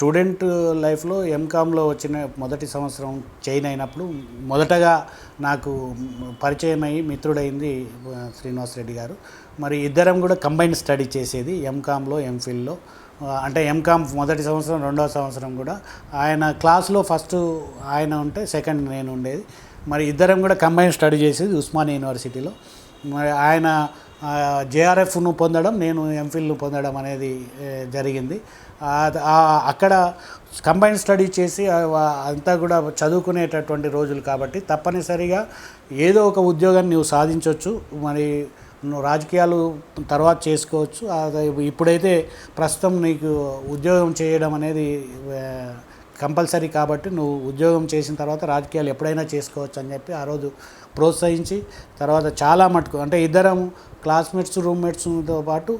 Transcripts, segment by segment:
Student లైఫ్లో ఎంకామ్లో వచ్చిన మొదటి సంవత్సరం చైన్ అయినప్పుడు మొదటగా నాకు పరిచయం అయ్యి మిత్రుడైంది శ్రీనివాస్ రెడ్డి గారు. మరి ఇద్దరం కూడా కంబైన్ స్టడీ చేసేది ఎంకామ్లో ఎంఫిల్లో. అంటే ఎంకామ్ మొదటి సంవత్సరం రెండవ సంవత్సరం కూడా. ఆయన క్లాస్లో ఫస్ట్ ఆయన ఉంటే సెకండ్ నేను ఉండేది. మరి ఇద్దరం కూడా కంబైన్ స్టడీ చేసేది ఉస్మానియా యూనివర్సిటీలో. మరి ఆయన జేఆర్ఎఫ్ను పొందడం నేను ఎంఫిల్ను పొందడం అనేది జరిగింది. అక్కడ కంబైన్ స్టడీ చేసి అంతా కూడా చదువుకునేటటువంటి రోజులు కాబట్టి తప్పనిసరిగా ఏదో ఒక ఉద్యోగాన్ని నువ్వు సాధించవచ్చు మరి నువ్వు రాజకీయాలు తర్వాత చేసుకోవచ్చు. అది ఇప్పుడైతే ప్రస్తుతం నీకు ఉద్యోగం చేయడం అనేది కంపల్సరీ కాబట్టి నువ్వు ఉద్యోగం చేసిన తర్వాత రాజకీయాలు ఎప్పుడైనా చేసుకోవచ్చు అని చెప్పి ఆ రోజు ప్రోత్సహించి తర్వాత చాలా మటుకు అంటే ఇద్దరం క్లాస్మేట్స్ రూమ్మేట్స్తో పాటు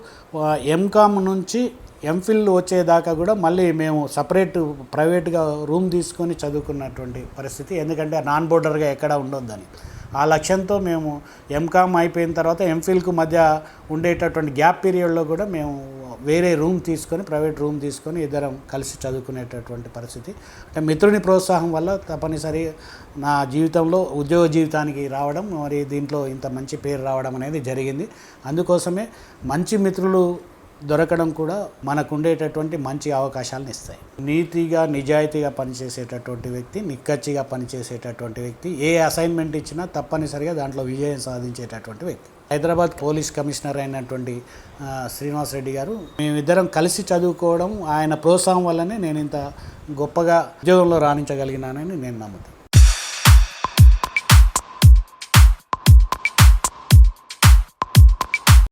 ఎంకామ్ నుంచి ఎంఫిల్ వచ్చేదాకా కూడా మళ్ళీ మేము సపరేట్ ప్రైవేట్గా రూమ్ తీసుకొని చదువుకున్నటువంటి పరిస్థితి. ఎందుకంటే నాన్ బోర్డర్గా ఎక్కడ ఉండొద్దని. ఆ లక్ష్యంతో మేము ఎంకామ్ అయిపోయిన తర్వాత ఎంఫిల్కు మధ్య ఉండేటటువంటి గ్యాప్ పీరియడ్లో కూడా మేము వేరే రూమ్ తీసుకొని ప్రైవేట్ రూమ్ తీసుకొని ఇద్దరం కలిసి చదువుకునేటటువంటి పరిస్థితి. అంటే మిత్రుని ప్రోత్సాహం వల్ల తప్పనిసరి నా జీవితంలో ఉద్యోగ జీవితానికి రావడం మరి దీంట్లో ఇంత మంచి పేరు రావడం అనేది జరిగింది. అందుకోసమే మంచి మిత్రులు దొరకడం కూడా మనకు ఉండేటటువంటి మంచి అవకాశాలను ఇస్తాయి. నీతిగా నిజాయితీగా పనిచేసేటటువంటి వ్యక్తి నిక్కచ్చిగా పనిచేసేటటువంటి వ్యక్తి ఏ అసైన్మెంట్ ఇచ్చినా తప్పనిసరిగా దాంట్లో విజయం సాధించేటటువంటి వ్యక్తి. హైదరాబాద్ పోలీస్ కమిషనర్ అయినటువంటి శ్రీనివాస్ రెడ్డి గారు మేమిద్దరం కలిసి చదువుకోవడం ఆయన ప్రోత్సాహం వల్లనే నేను ఇంత గొప్పగా ఉద్యోగంలో రాణించగలిగినానని నేను నమ్ముతాను